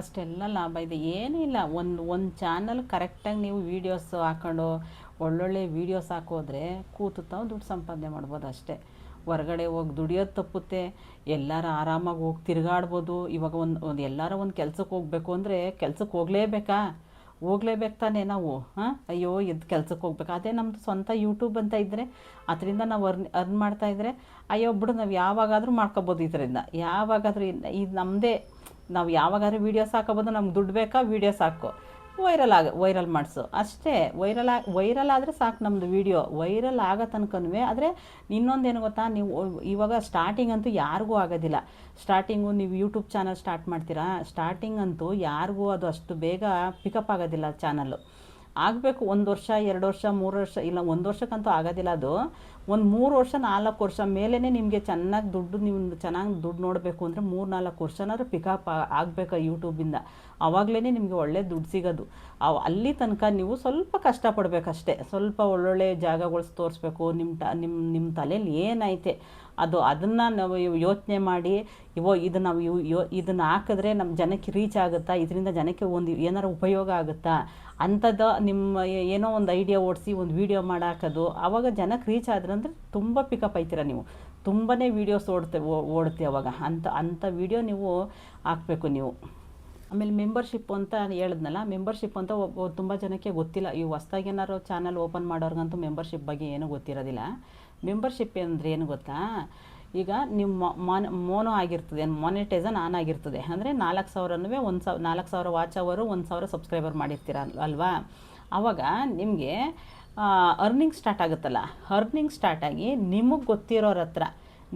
ಅಷ್ಟೆಲ್ಲ ಲಾಭ ಇದೆ. ಏನಿಲ್ಲ ಒಂದು ಒಂದು ಚಾನಲ್ ಕರೆಕ್ಟಾಗಿ ನೀವು ವೀಡಿಯೋಸ್ ಹಾಕೊಂಡು, ಒಳ್ಳೊಳ್ಳೆ ವೀಡಿಯೋಸ್ ಹಾಕೋದ್ರೆ ಕೂತು ತಾವು ದುಡ್ಡು ಸಂಪಾದನೆ ಮಾಡ್ಬೋದು ಅಷ್ಟೇ. ಹೊರಗಡೆ ಹೋಗಿ ದುಡಿಯೋದು ತಪ್ಪುತ್ತೆ. ಎಲ್ಲರೂ ಆರಾಮಾಗಿ ಹೋಗಿ ತಿರುಗಾಡ್ಬೋದು. ಇವಾಗ ಒಂದು ಒಂದು ಎಲ್ಲಾರ ಒಂದು ಕೆಲ್ಸಕ್ಕೆ ಹೋಗಬೇಕು ಅಂದರೆ ಕೆಲ್ಸಕ್ಕೆ ಹೋಗಲೇಬೇಕಾ? ಹೋಗ್ಲೇಬೇಕು ತಾನೇ ನಾವು, ಹಾಂ? ಅಯ್ಯೋ ಎದ್ದು ಕೆಲ್ಸಕ್ಕೆ ಹೋಗ್ಬೇಕು. ಅದೇ ನಮ್ಮದು ಸ್ವಂತ ಯೂಟ್ಯೂಬ್ ಅಂತ ಇದ್ದರೆ ಅದರಿಂದ ನಾವು ಅರ್ನ್ ಅರ್ನ್ ಮಾಡ್ತಾಯಿದ್ರೆ ಅಯ್ಯೋ, ಬಿಡು, ನಾವು ಯಾವಾಗಾದರೂ ಮಾಡ್ಕೊಬೋದು ಇದರಿಂದ. ಯಾವಾಗಾದರೂ ಇದು ನಮ್ಮದೇ ನಾವು ಯಾವಾಗಾದ್ರೂ ವೀಡಿಯೋಸ್ ಹಾಕೋಬೋದು, ನಮ್ಗೆ ದುಡ್ಡು ಬೇಕಾ ವೀಡಿಯೋಸ್ ಹಾಕೋ. ವೈರಲ್ ಆಗ, ವೈರಲ್ ಮಾಡಿಸು. ಅಷ್ಟೇ, ವೈರಲ್ ಆಗಿ ವೈರಲ್ ಆದರೆ ಸಾಕು ನಮ್ಮದು ವೀಡಿಯೋ. ವೈರಲ್ ಆಗೋ ತನಕನೂ ಆದರೆ ಇನ್ನೊಂದೇನು ಗೊತ್ತಾ, ನೀವು ಇವಾಗ ಸ್ಟಾರ್ಟಿಂಗ್ ಅಂತೂ ಯಾರಿಗೂ ಆಗೋದಿಲ್ಲ. ಸ್ಟಾರ್ಟಿಂಗು ನೀವು ಯೂಟ್ಯೂಬ್ ಚಾನಲ್ ಸ್ಟಾರ್ಟ್ ಮಾಡ್ತೀರಾ? ಸ್ಟಾರ್ಟಿಂಗ್ ಅಂತೂ ಯಾರಿಗೂ ಅದು ಅಷ್ಟು ಬೇಗ ಪಿಕಪ್ ಆಗೋದಿಲ್ಲ ಚಾನಲ್ಲು ಆಗಬೇಕು ಒಂದು ವರ್ಷ, ಎರಡು ವರ್ಷ, ಮೂರು ವರ್ಷ, ಇಲ್ಲ ಒಂದು ವರ್ಷಕ್ಕಂತೂ ಆಗೋದಿಲ್ಲ ಅದು. ಒಂದು ಮೂರು ವರ್ಷ, ನಾಲ್ಕು ವರ್ಷ ಮೇಲೇ ನಿಮಗೆ ಚೆನ್ನಾಗಿ ದುಡ್ಡು ನೀವು ಚೆನ್ನಾಗಿ ದುಡ್ಡು ನೋಡಬೇಕು ಅಂದರೆ ಮೂರು, ನಾಲ್ಕು ವರ್ಷನಾದ್ರೂ ಪಿಕಪ್ ಆಗಬೇಕು ಯೂಟ್ಯೂಬಿಂದ ಆವಾಗಲೇ ನಿಮಗೆ ಒಳ್ಳೆ ದುಡ್ಡು ಸಿಗೋದು. ಅವು ಅಲ್ಲಿ ತನಕ ನೀವು ಸ್ವಲ್ಪ ಕಷ್ಟಪಡಬೇಕಷ್ಟೇ. ಸ್ವಲ್ಪ ಒಳ್ಳೊಳ್ಳೆ ಜಾಗಗಳು ತೋರಿಸ್ಬೇಕು. ನಿಮ್ಮ ಟ ನಿಮ್ಮ ನಿಮ್ಮ ತಲೆಯಲ್ಲಿ ಏನೈತೆ? ಅದು ಅದನ್ನು ನಾವು ಯೋಚನೆ ಮಾಡಿ, ಇವೋ ಇದು ನಾವು ಇವು ಯೋ, ಇದನ್ನು ಹಾಕಿದ್ರೆ ನಮ್ಮ ಜನಕ್ಕೆ ರೀಚ್ ಆಗುತ್ತಾ? ಇದರಿಂದ ಜನಕ್ಕೆ ಒಂದು ಏನಾರು ಉಪಯೋಗ ಆಗುತ್ತಾ? ಅಂಥದ್ದು ನಿಮ್ಮ ಏನೋ ಒಂದು ಐಡಿಯಾ ಓಡಿಸಿ ಒಂದು ವೀಡಿಯೋ ಮಾಡಾಕೋದು ಆವಾಗ ಜನಕ್ಕೆ ರೀಚ್ ಆದ್ರಂದ್ರೆ ತುಂಬ ಪಿಕಪ್ ಆಯ್ತೀರ ನೀವು. ತುಂಬಾ ವೀಡಿಯೋಸ್ ಓಡ್ತೆ ಓಡುತ್ತೆ ಅವಾಗ. ಅಂಥ ಅಂಥ ವೀಡಿಯೋ ನೀವು ಹಾಕಬೇಕು ನೀವು. ಆಮೇಲೆ ಮೆಂಬರ್ಶಿಪ್ ಅಂತ ಹೇಳಿದ್ನಲ್ಲ ಮೆಂಬರ್ಶಿಪ್ ಅಂತ ತುಂಬ ಜನಕ್ಕೆ ಗೊತ್ತಿಲ್ಲ. ಈ ಹೊಸ್ದಾಗಿ ಏನಾರು ಚಾನಲ್ ಓಪನ್ ಮಾಡೋರ್ಗಂತೂ ಮೆಂಬರ್ಶಿಪ್ ಬಗ್ಗೆ ಏನೂ ಗೊತ್ತಿರೋದಿಲ್ಲ. ಮೆಂಬರ್ಶಿಪ್ ಅಂದರೆ ಏನು ಗೊತ್ತಾ? ಈಗ ನಿಮ್ಮ ಮಾನ್ ಮೋನೋ ಆಗಿರ್ತದೆ ಮಾನಿಟೈಸನ್ ಆನ್ ಆಗಿರ್ತದೆ. ಅಂದರೆ ನಾಲ್ಕು ಸಾವಿರನೂ ಒಂದು ಸಾವಿರ ನಾಲ್ಕು ಸಾವಿರ ವಾಚ್ ಅವರು ಒಂದು ಸಾವಿರ ಸಬ್ಸ್ಕ್ರೈಬರ್ ಮಾಡಿರ್ತೀರ ಅಲ್ವಾ? ಆವಾಗ ನಿಮಗೆ ಅರ್ನಿಂಗ್ ಸ್ಟಾರ್ಟ್ ಆಗುತ್ತಲ್ಲ. ಅರ್ನಿಂಗ್ ಸ್ಟಾರ್ಟ್ ಆಗಿ ನಿಮಗೆ ಗೊತ್ತಿರೋರ ಹತ್ರ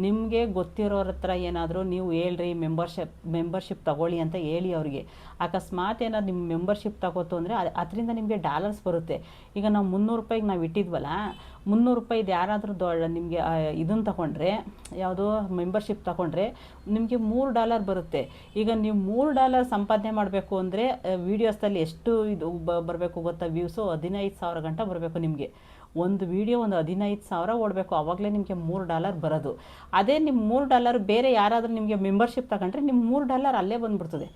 ನಿಮಗೆ ಗೊತ್ತಿರೋರ ಹತ್ರ ಏನಾದರೂ ನೀವು ಹೇಳ್ರಿ ಮೆಂಬರ್ಶಿಪ್ ಮೆಂಬರ್ಶಿಪ್ ತಗೊಳ್ಳಿ ಅಂತ ಹೇಳಿ ಅವರಿಗೆ. ಅಕಸ್ಮಾತ್ ಏನಾದ್ರು ನಿಮ್ಮ ಮೆಂಬರ್ಶಿಪ್ ತಗೋತು ಅಂದರೆ ಅದರಿಂದ ನಿಮಗೆ ಡಾಲರ್ಸ್ ಬರುತ್ತೆ. ಈಗ ನಾವು ಮುನ್ನೂರು ರೂಪಾಯಿಗೆ ನಾವು ಇಟ್ಟಿದ್ವಲ್ಲ, ಮುನ್ನೂರು ರೂಪಾಯಿದು ಯಾರಾದರೂ ದೊಡ್ಡ ನಿಮಗೆ ಇದನ್ನು ತಗೊಂಡ್ರೆ, ಯಾವುದೋ ಮೆಂಬರ್ಶಿಪ್ ತಗೊಂಡ್ರೆ ನಿಮಗೆ ಮೂರು ಡಾಲರ್ ಬರುತ್ತೆ. ಈಗ ನೀವು ಮೂರು ಡಾಲರ್ ಸಂಪಾದನೆ ಮಾಡಬೇಕು ಅಂದರೆ ವೀಡಿಯೋಸಲ್ಲಿ ಎಷ್ಟು ಇದು ಬರಬೇಕು ಗೊತ್ತಾ? ವ್ಯೂಸು ಹದಿನೈದು ಸಾವಿರ ಗಂಟೆ ಬರಬೇಕು ನಿಮಗೆ. ಒಂದು ವೀಡಿಯೋ ಒಂದು ಹದಿನೈದು ಸಾವಿರ ಓಡಬೇಕು. ಆವಾಗಲೇ ನಿಮಗೆ ಮೂರು ಡಾಲರ್ ಬರೋದು. ಅದೇ ನಿಮ್ಮ ಮೂರು ಡಾಲರ್ ಬೇರೆ ಯಾರಾದರೂ ನಿಮಗೆ ಮೆಂಬರ್ಶಿಪ್ ತಗೊಂಡ್ರೆ ನಿಮ್ಮ ಮೂರು ಡಾಲರ್ ಅಲ್ಲೇ ಬಂದುಬಿಡ್ತದೆ.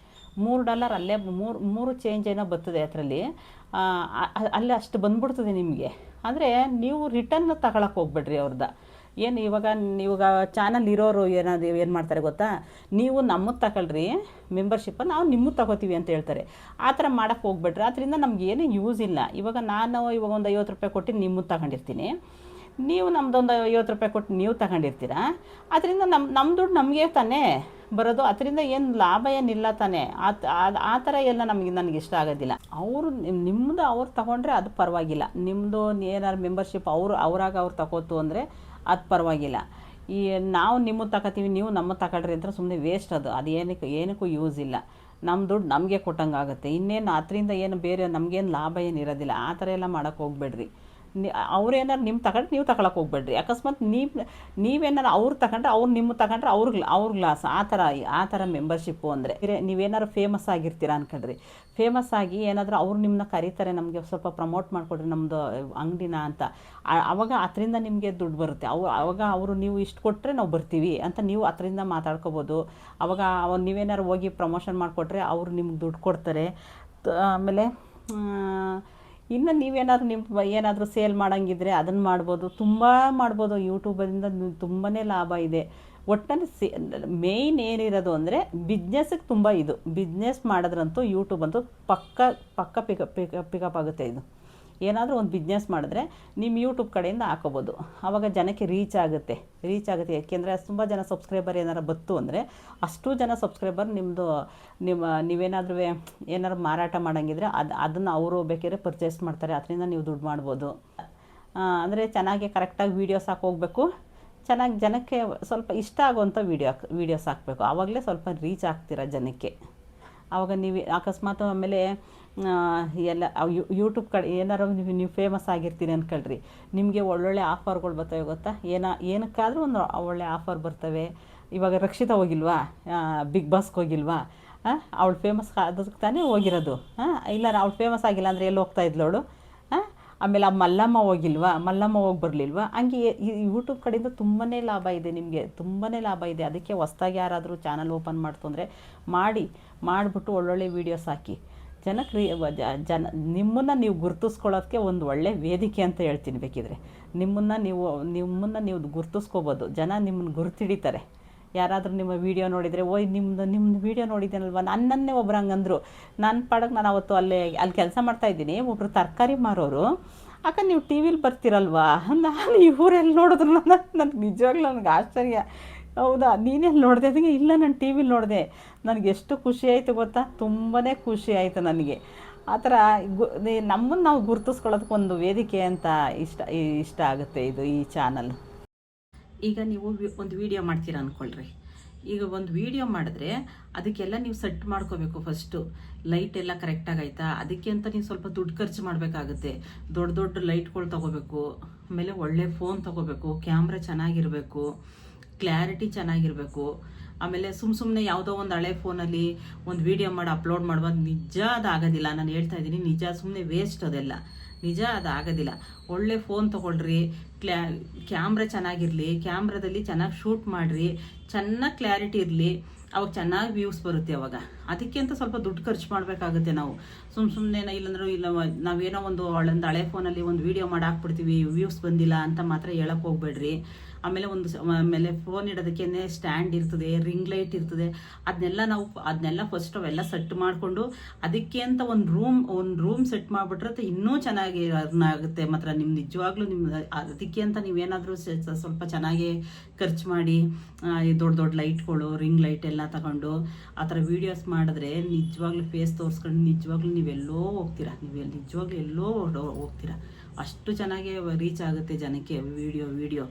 ಮೂರು ಡಾಲರ್ ಅಲ್ಲೇ ಮೂರು ಮೂರು ಚೇಂಜ್ ಏನೋ ಬರ್ತದೆ ಅದರಲ್ಲಿ. ಅಲ್ಲೇ ಅಷ್ಟು ಬಂದ್ಬಿಡ್ತದೆ ನಿಮಗೆ. ಅಂದರೆ ನೀವು ರಿಟರ್ನ್ ತಗೊಳಕ್ಕೆ ಹೋಗ್ಬೇಡ್ರಿ ಅವ್ರದ್ದು ಏನು ಇವಾಗ ಇವಾಗ ಚಾನಲ್ ಇರೋರು ಏನಾದ್ರು ಏನು ಮಾಡ್ತಾರೆ ಗೊತ್ತಾ? ನೀವು ನಮ್ಮದು ತಗೊಳ್ರಿ ಮೆಂಬರ್ಶಿಪ್ಪ ನಾವು ನಿಮ್ಮದು ತಗೋತೀವಿ ಅಂತ ಹೇಳ್ತಾರೆ. ಆ ಥರ ಮಾಡೋಕ್ಕೆ ಹೋಗ್ಬಿಟ್ರೆ ಅದರಿಂದ ನಮ್ಗೆ ಏನೂ ಯೂಸ್ ಇಲ್ಲ. ಇವಾಗ ನಾನು ಇವಾಗ ಒಂದು ಐವತ್ತು ರೂಪಾಯಿ ಕೊಟ್ಟು ನಿಮ್ಮದು ತಗೊಂಡಿರ್ತೀನಿ. ನೀವು ನಮ್ಮದೊಂದು ಐವತ್ತು ರೂಪಾಯಿ ಕೊಟ್ಟು ನೀವು ತಗೊಂಡಿರ್ತೀರ? ಅದರಿಂದ ನಮ್ಮ ನಮ್ಮ ದುಡ್ಡು ನಮಗೆ ತಾನೇ ಬರೋದು. ಅದರಿಂದ ಏನು ಲಾಭ ಏನಿಲ್ಲ ತಾನೇ. ಆ ಥರ ಎಲ್ಲ ನಮಗೆ ನನಗೆ ಇಷ್ಟ ಆಗೋದಿಲ್ಲ. ಅವರು ನಿಮ್ಮದು ಅವ್ರು ತಗೊಂಡ್ರೆ ಅದು ಪರವಾಗಿಲ್ಲ. ನಿಮ್ಮದು ಏನಾರು ಮೆಂಬರ್ಶಿಪ್ ಅವರು, ಅವರಾಗ ಅವ್ರು ತಗೋತು ಅಂದರೆ ಅದು ಪರವಾಗಿಲ್ಲ. ಈ ನಾವು ನಿಮ್ಮ ತಗೋತೀವಿ ನೀವು ನಮ್ಮ ತಗೊಳ್ರಿ ಅಂತ ಸುಮ್ಮನೆ ವೇಸ್ಟ್ ಅದು. ಅದು ಏನಕ್ಕೆ, ಏನಕ್ಕೂ ಯೂಸ್ ಇಲ್ಲ. ನಮ್ಮ ದುಡ್ಡು ನಮಗೆ ಕೊಟ್ಟಂಗೆ ಆಗುತ್ತೆ ಇನ್ನೇನು ಅದರಿಂದ ಏನು ಬೇರೆ ನಮಗೇನು ಲಾಭ ಏನು ಇರೋದಿಲ್ಲ. ಆ ಥರ ಎಲ್ಲ ಮಾಡೋಕ್ಕೆ ಹೋಗ್ಬೇಡ್ರಿ. ಅವ್ರೇನಾರು ನಿಮ್ಮ ತಗೊಂಡ್ರೆ ನೀವು ತಗೊಳಕ್ಕೆ ಹೋಗ್ಬೇಡ್ರಿ. ಅಕಸ್ಮಾತ್ ನೀವು ನೀವೇನಾರು ಅವ್ರು ತಗೊಂಡ್ರೆ ಅವ್ರು ನಿಮ್ಮ ತಗೊಂಡ್ರೆ ಅವ್ರಿಗೆ ಅವ್ರ ಗ್ಲಾಸ್. ಆ ಥರ ಆ ಥರ ಮೆಂಬರ್ಶಿಪ್ಪು ಅಂದರೆ ನೀವೇನಾರು ಫೇಮಸ್ ಆಗಿರ್ತೀರ ಅನ್ಕೊಂಡ್ರಿ. ಫೇಮಸ್ ಆಗಿ ಏನಾದರೂ ಅವ್ರು ನಿಮ್ಮನ್ನ ಕರೀತಾರೆ, ನಮಗೆ ಸ್ವಲ್ಪ ಪ್ರಮೋಟ್ ಮಾಡಿಕೊಡ್ರಿ ನಮ್ಮದು ಅಂಗಡಿನ ಅಂತ. ಆವಾಗ ಅದರಿಂದ ನಿಮಗೆ ದುಡ್ಡು ಬರುತ್ತೆ. ಅವು ಅವಾಗ ಅವರು ನೀವು ಇಷ್ಟು ಕೊಟ್ಟರೆ ನಾವು ಬರ್ತೀವಿ ಅಂತ ನೀವು ಅದರಿಂದ ಮಾತಾಡ್ಕೋಬೋದು. ಅವಾಗ ಅವ್ ನೀವೇನಾರು ಹೋಗಿ ಪ್ರಮೋಷನ್ ಮಾಡಿಕೊಟ್ರೆ ಅವರು ನಿಮ್ಗೆ ದುಡ್ಡು ಕೊಡ್ತಾರೆ. ಆಮೇಲೆ ಇನ್ನು ನೀವೇನಾದ್ರು ನಿಮ್ಮ ಏನಾದರೂ ಸೇಲ್ ಮಾಡೋಂಗಿದ್ರೆ ಅದನ್ನು ಮಾಡ್ಬೋದು. ತುಂಬ ಮಾಡ್ಬೋದು. ಯೂಟ್ಯೂಬರಿಂದ ತುಂಬಾ ಲಾಭ ಇದೆ. ಒಟ್ಟಲ್ಲಿ ಸೇ ಮೇಯ್ನ್ ಏನಿರೋದು ಅಂದರೆ ಬಿಸ್ನೆಸ್ಗೆ ತುಂಬ ಇದು. ಬಿಸ್ನೆಸ್ ಮಾಡಿದ್ರಂತೂ ಯೂಟ್ಯೂಬ್ ಅಂತೂ ಪಕ್ಕ ಪಕ್ಕ ಪಿಕಪ್ ಪಿಕಪ್ ಪಿಕಪ್ ಆಗುತ್ತೆ ಇದು. ಏನಾದರೂ ಒಂದು ಬಿಸ್ನೆಸ್ ಮಾಡಿದ್ರೆ ನಿಮ್ಮ ಯೂಟ್ಯೂಬ್ ಕಡೆಯಿಂದ ಹಾಕೋಬೋದು. ಆವಾಗ ಜನಕ್ಕೆ ರೀಚ್ ಆಗುತ್ತೆ. ರೀಚ್ ಆಗುತ್ತೆ. ಯಾಕೆಂದರೆ ತುಂಬ ಜನ ಸಬ್ಸ್ಕ್ರೈಬರ್ ಏನಾರು ಬತ್ತು ಅಂದರೆ ಅಷ್ಟು ಜನ ಸಬ್ಸ್ಕ್ರೈಬರ್ ನಿಮ್ಮದು ನಿಮ್ಮ, ನೀವೇನಾದ್ರೂ ಏನಾದ್ರು ಮಾರಾಟ ಮಾಡೋಂಗಿದ್ರೆ ಅದು, ಅದನ್ನು ಅವರು ಬೇಕಾದ್ರೆ ಪರ್ಚೇಸ್ ಮಾಡ್ತಾರೆ. ಅದರಿಂದ ನೀವು ದುಡ್ಡು ಮಾಡ್ಬೋದು. ಅಂದರೆ ಚೆನ್ನಾಗಿ ಕರೆಕ್ಟಾಗಿ ವೀಡಿಯೋಸ್ ಹಾಕೋಗ್ಬೇಕು ಚೆನ್ನಾಗಿ ಜನಕ್ಕೆ ಸ್ವಲ್ಪ ಇಷ್ಟ ಆಗುವಂಥ ವೀಡಿಯೋ ವೀಡಿಯೋಸ್ ಹಾಕಬೇಕು. ಆವಾಗಲೇ ಸ್ವಲ್ಪ ರೀಚ್ ಆಗ್ತೀರ ಜನಕ್ಕೆ. ಆವಾಗ ನೀವು ಅಕಸ್ಮಾತ್ ಆಮೇಲೆ ಎಲ್ಲ ಯೂಟ್ಯೂಬ್ ಕಡೆ ಏನಾರು ನೀವು ನೀವು ಫೇಮಸ್ ಆಗಿರ್ತೀರಿ ಅಂದ್ಕೊಳ್ರಿ ನಿಮಗೆ ಒಳ್ಳೊಳ್ಳೆ ಆಫರ್ಗಳು ಬರ್ತವೆ ಗೊತ್ತಾ? ಏನ, ಏನಕ್ಕಾದರೂ ಒಂದು ಒಳ್ಳೆ ಆಫರ್ ಬರ್ತವೆ. ಇವಾಗ ರಕ್ಷಿತ ಹೋಗಿಲ್ವಾ? ಬಿಗ್ ಬಾಸ್ಗೆ ಹೋಗಿಲ್ವಾ? ಅವಳು ಫೇಮಸ್ ಅದಕ್ಕೆ ತಾನೇ ಹೋಗಿರೋದು. ಹಾಂ ಇಲ್ಲ ಅವಳು ಫೇಮಸ್ ಆಗಿಲ್ಲ ಅಂದರೆ ಎಲ್ಲಿ ಹೋಗ್ತಾ ಇದ್ಲೋಳು ಹಾಂ ಆಮೇಲೆ ಆ ಮಲ್ಲಮ್ಮ ಹೋಗಿಲ್ವಾ? ಮಲ್ಲಮ್ಮ ಹೋಗಿ ಬರಲಿಲ್ವಾ? ಹಂಗೆ ಯೂಟ್ಯೂಬ್ ಕಡೆಯಿಂದ ತುಂಬಾ ಲಾಭ ಇದೆ ನಿಮಗೆ. ತುಂಬಾ ಲಾಭ ಇದೆ. ಅದಕ್ಕೆ ಹೊಸ್ದಾಗಿ ಯಾರಾದರೂ ಚಾನಲ್ ಓಪನ್ ಮಾಡ್ತು ಅಂದರೆ ಮಾಡಿ. ಮಾಡಿಬಿಟ್ಟು ಒಳ್ಳೊಳ್ಳೆ ವೀಡಿಯೋಸ್ ಹಾಕಿ. ಜನಕ್ಕೆ ರೀ ಜ- ಜನ ನಿಮ್ಮನ್ನು ನೀವು ಗುರ್ತಿಸ್ಕೊಳ್ಳೋದಕ್ಕೆ ಒಂದು ಒಳ್ಳೆ ವೇದಿಕೆ ಅಂತ ಹೇಳ್ತೀನಿ ಬೇಕಿದ್ರೆ. ನಿಮ್ಮನ್ನು ನೀವು ನಿಮ್ಮನ್ನು ನೀವು ಗುರ್ತಿಸ್ಕೋಬೋದು. ಜನ ನಿಮ್ಮನ್ನು ಗುರ್ತಿಡಿತಾರೆ. ಯಾರಾದರೂ ನಿಮ್ಮ ವೀಡಿಯೋ ನೋಡಿದರೆ, ಓಯ್ ನಿಮ್ಮದು ನಿಮ್ಮದು ವೀಡಿಯೋ ನೋಡಿದ್ದೀನಲ್ವ? ನನ್ನನ್ನೇ ಒಬ್ರು ಹಂಗಂದ್ರು. ನನ್ನ ಪಾಡಕ್ಕೆ ನಾನು ಅವತ್ತು ಅಲ್ಲೇ, ಅಲ್ಲಿ ಕೆಲಸ ಮಾಡ್ತಾಯಿದ್ದೀನಿ ಒಬ್ಬರು ತರಕಾರಿ ಮಾರೋರು. ಅಕ್ಕ, ನೀವು ಟಿ ವಿಲಿ ಬರ್ತಿರಲ್ವಾ? ನಾನು ಇವರೆಲ್ಲಿ ನೋಡಿದ್ರು ನನಗೆ ನಿಜವಾಗ್ಲೂ ನನಗೆ ಆಶ್ಚರ್ಯ. ಹೌದಾ? ನೀನೆಲ್ಲಿ ನೋಡಿದೆ? ಅದಕ್ಕೆ ಇಲ್ಲ, ನಾನು ಟಿ ವಿಲಿ ನೋಡಿದೆ. ನನಗೆ ಎಷ್ಟು ಖುಷಿ ಆಯಿತು ಗೊತ್ತಾ? ತುಂಬಾ ಖುಷಿ ಆಯಿತು ನನಗೆ. ಆ ಥರ ಗು ನಮ್ಮನ್ನು ನಾವು ಗುರುತಿಸ್ಕೊಳ್ಳೋದಕ್ಕೆ ಒಂದು ವೇದಿಕೆ ಅಂತ ಇಷ್ಟ ಇಷ್ಟ ಆಗುತ್ತೆ ಇದು ಈ ಚಾನಲ್. ಈಗ ನೀವು ಒಂದು ವಿಡಿಯೋ ಮಾಡ್ತೀರಾ ಅಂದ್ಕೊಳ್ರಿ ಈಗ ಒಂದು ವಿಡಿಯೋ ಮಾಡಿದ್ರೆ ಅದಕ್ಕೆಲ್ಲ ನೀವು ಸೆಟ್ ಮಾಡ್ಕೋಬೇಕು ಫಸ್ಟು. ಲೈಟ್ ಎಲ್ಲ ಕರೆಕ್ಟಾಗಿ ಆಯ್ತಾ ಅದಕ್ಕೆ ಅಂತ ನೀವು ಸ್ವಲ್ಪ ದುಡ್ಡು ಖರ್ಚು ಮಾಡಬೇಕಾಗುತ್ತೆ. ದೊಡ್ಡ ದೊಡ್ಡ ಲೈಟ್ಗಳು ತಗೋಬೇಕು. ಆಮೇಲೆ ಒಳ್ಳೆ ಫೋನ್ ತಗೋಬೇಕು. ಕ್ಯಾಮ್ರಾ ಚೆನ್ನಾಗಿರಬೇಕು. ಕ್ಲಾರಿಟಿ ಚೆನ್ನಾಗಿರಬೇಕು. ಆಮೇಲೆ ಸುಮ್ಮ ಸುಮ್ಮನೆ ಯಾವುದೋ ಒಂದು ಹಳೆ ಫೋನಲ್ಲಿ ಒಂದು ವಿಡಿಯೋ ಮಾಡಿ ಅಪ್ಲೋಡ್ ಮಾಡುವಾಗ ನಿಜ ಅದು ಆಗೋದಿಲ್ಲ. ನಾನು ಹೇಳ್ತಾ ಇದ್ದೀನಿ, ನಿಜ ಸುಮ್ಮನೆ ವೇಸ್ಟ್ ಅದೆಲ್ಲ. ನಿಜ ಅದು ಆಗೋದಿಲ್ಲ. ಒಳ್ಳೆ ಫೋನ್ ತೊಗೊಳ್ರಿ ಕ್ಲ್ಯಾ ಕ್ಯಾಮ್ರಾ ಚೆನ್ನಾಗಿರಲಿ ಕ್ಯಾಮ್ರಾದಲ್ಲಿ ಚೆನ್ನಾಗಿ ಶೂಟ್ ಮಾಡಿರಿ, ಚೆನ್ನಾಗಿ ಕ್ಲಾರಿಟಿ ಇರಲಿ, ಅವಾಗ ಚೆನ್ನಾಗಿ ವ್ಯೂಸ್ ಬರುತ್ತೆ ಅವಾಗ. ಅದಕ್ಕೆ ಅಂತ ಸ್ವಲ್ಪ ದುಡ್ಡು ಖರ್ಚು ಮಾಡಬೇಕಾಗುತ್ತೆ ನಾವು. ಸುಮ್ಮ ಸುಮ್ಮನೆ ಇಲ್ಲಾಂದ್ರೆ ಇಲ್ಲ, ನಾವೇನೋ ಒಂದು ಒಳ್ಳೆ ಹಳೆ ಫೋನಲ್ಲಿ ಒಂದು ವೀಡಿಯೋ ಮಾಡಿ ಹಾಕ್ಬಿಡ್ತೀವಿ ವ್ಯೂಸ್ ಬಂದಿಲ್ಲ ಅಂತ ಮಾತ್ರ ಹೇಳಕ್ಕೆ ಹೋಗ್ಬೇಡ್ರಿ. ಆಮೇಲೆ ಒಂದು ಆಮೇಲೆ ಫೋನ್ ಇಡೋದಕ್ಕೆ ಸ್ಟ್ಯಾಂಡ್ ಇರ್ತದೆ ರಿಂಗ್ ಲೈಟ್ ಇರ್ತದೆ. ಅದನ್ನೆಲ್ಲ ನಾವು ಅದನ್ನೆಲ್ಲ ಫಸ್ಟ್ ಅವೆಲ್ಲ ಸೆಟ್ ಮಾಡಿಕೊಂಡು ಅದಕ್ಕೆ ಅಂತ ಒಂದು ರೂಮ್ ಒಂದು ರೂಮ್ ಸೆಟ್ ಮಾಡಿಬಿಟ್ರೆ ಅದು ಇನ್ನೂ ಚೆನ್ನಾಗಿ ಆಗುತ್ತೆ ಮಾತ್ರ ನಿಮ್ಮ ನಿಜವಾಗ್ಲೂ ನಿಮ್ಮ ಅದಕ್ಕೆ ಅಂತ ನೀವೇನಾದರೂ ಸ್ವಲ್ಪ ಚೆನ್ನಾಗಿ ಖರ್ಚು ಮಾಡಿ ದೊಡ್ಡ ದೊಡ್ಡ ಲೈಟ್ಗಳು ರಿಂಗ್ ಲೈಟ್ ಎಲ್ಲ ತಗೊಂಡು ಆ ಥರ ವೀಡಿಯೋಸ್ ಮಾಡಿದ್ರೆ ನಿಜವಾಗ್ಲೂ ಫೇಸ್ ತೋರಿಸ್ಕೊಂಡು ನಿಜವಾಗ್ಲೂ ನೀವೆಲ್ಲೋ ಹೋಗ್ತೀರಾ. ನೀವು ನಿಜವಾಗ್ಲೂ ಎಲ್ಲೋ ಹೋಗ್ತೀರಾ. ಅಷ್ಟು ಚೆನ್ನಾಗಿ ರೀಚ್ ಆಗುತ್ತೆ ಜನಕ್ಕೆ ವಿಡಿಯೋ ವಿಡಿಯೋ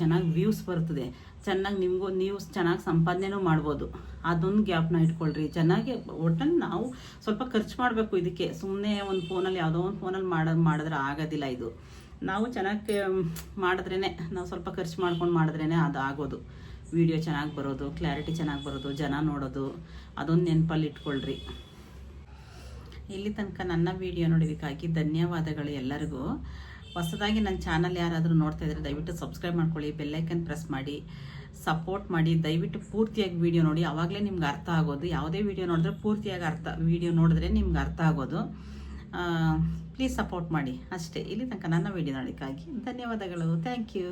ಚೆನ್ನಾಗಿ ವ್ಯೂಸ್ ಬರ್ತದೆ. ಚೆನ್ನಾಗಿ ನಿಮಗೂ ನೀವು ಚೆನ್ನಾಗಿ ಸಂಪಾದನೆನೂ ಮಾಡ್ಬೋದು. ಅದೊಂದು ಗ್ಯಾಪ್ನ ಇಟ್ಕೊಳ್ರಿ. ಚೆನ್ನಾಗಿ ಒಟ್ಟಲ್ಲಿ ನಾವು ಸ್ವಲ್ಪ ಖರ್ಚು ಮಾಡಬೇಕು ಇದಕ್ಕೆ. ಸುಮ್ಮನೆ ಒಂದು ಫೋನಲ್ಲಿ ಯಾವುದೋ ಒಂದು ಫೋನಲ್ಲಿ ಮಾಡೋದು ಮಾಡಿದ್ರೆ ಆಗೋದಿಲ್ಲ ಇದು. ನಾವು ಚೆನ್ನಾಗಿ ಮಾಡಿದ್ರೇ ನಾವು ಸ್ವಲ್ಪ ಖರ್ಚು ಮಾಡ್ಕೊಂಡು ಮಾಡಿದ್ರೇ ಅದು ಆಗೋದು. ವಿಡಿಯೋ ಚೆನ್ನಾಗಿ ಬರೋದು ಕ್ಲಾರಿಟಿ ಚೆನ್ನಾಗಿ ಬರೋದು, ಜನ ನೋಡೋದು, ಅದೊಂದು ನೆನಪಲ್ಲಿ ಇಟ್ಕೊಳ್ರಿ. ಇಲ್ಲಿ ತನಕ ನನ್ನ ವಿಡಿಯೋ ನೋಡಿದ್ದಕ್ಕಾಗಿ ಧನ್ಯವಾದಗಳು ಎಲ್ಲರಿಗೂ. ಹೊಸದಾಗಿ ನನ್ನ ಚಾನಲ್ ಯಾರಾದರೂ ನೋಡ್ತಾ ಇದ್ರೆ ದಯವಿಟ್ಟು ಸಬ್ಸ್ಕ್ರೈಬ್ ಮಾಡ್ಕೊಳ್ಳಿ ಬೆಲ್ಲೈಕನ್ ಪ್ರೆಸ್ ಮಾಡಿ, ಸಪೋರ್ಟ್ ಮಾಡಿ, ದಯವಿಟ್ಟು ಪೂರ್ತಿಯಾಗಿ ವೀಡಿಯೋ ನೋಡಿ. ಆವಾಗಲೇ ನಿಮ್ಗೆ ಅರ್ಥ ಆಗೋದು. ಯಾವುದೇ ವೀಡಿಯೋ ನೋಡಿದ್ರೆ ಪೂರ್ತಿಯಾಗಿ ಅರ್ಥ, ವೀಡಿಯೋ ನೋಡಿದ್ರೆ ನಿಮ್ಗೆ ಅರ್ಥ ಆಗೋದು. ಪ್ಲೀಸ್ ಸಪೋರ್ಟ್ ಮಾಡಿ. ಅಷ್ಟೇ. ಇಲ್ಲಿ ತನಕ ನನ್ನ ವಿಡಿಯೋ ನೋಡೋಕ್ಕಾಗಿ ಧನ್ಯವಾದಗಳು. Thank you